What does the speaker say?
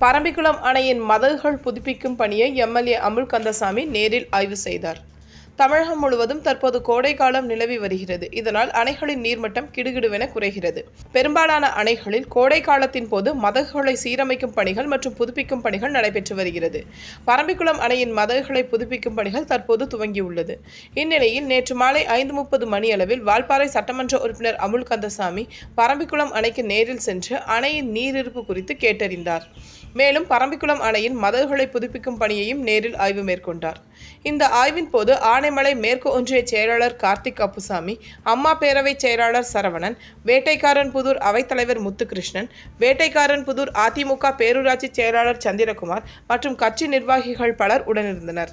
பரம்பிக்குளம் அணையின் மதகுகள் புதுப்பிக்கும் பணியை எம்எல்ஏ அமுல் கந்தசாமி நேரில் ஆய்வு செய்தார். தமிழகம் முழுவதும் தற்போது கோடை காலம் நிலவி வருகிறது. இதனால் அணைகளின் நீர்மட்டம் கிடுகிடுவென குறைகிறது. பெரும்பாலான அணைகளில் கோடை காலத்தின் போது மதகுகளை சீரமைக்கும் பணிகள் மற்றும் புதுப்பிக்கும் பணிகள் நடைபெற்று வருகிறது. பரம்பிக்குளம் அணையின் மதகுகளை புதுப்பிக்கும் பணிகள் தற்போது துவங்கியுள்ளது. இந்நிலையில் நேற்று மாலை ஐந்து முப்பது மணியளவில் வால்பாறை சட்டமன்ற உறுப்பினர் அமுல் கந்தசாமி பரம்பிக்குளம் அணைக்கு நேரில் சென்று அணையின் நீரிருப்பு குறித்து கேட்டறிந்தார். மேலும் பரம்பிக்குளம் அணையின் மதகுகளை புதுப்பிக்கும் பணியையும் நேரில் ஆய்வு மேற்கொண்டார். இந்த ஆய்வின் போது ஆனைமலை மேற்கு ஒன்றிய செயலாளர் கார்த்திக் அப்புசாமி அம்மா பேரவை செயலாளர் சரவணன் வேட்டைக்காரன் புதூர் அவைத்தலைவர் முத்துகிருஷ்ணன் வேட்டைக்காரன் புதூர் அதிமுக பேரூராட்சி செயலாளர் சந்திரகுமார் மற்றும் கட்சி நிர்வாகிகள் பலர் உடனிருந்தனர்.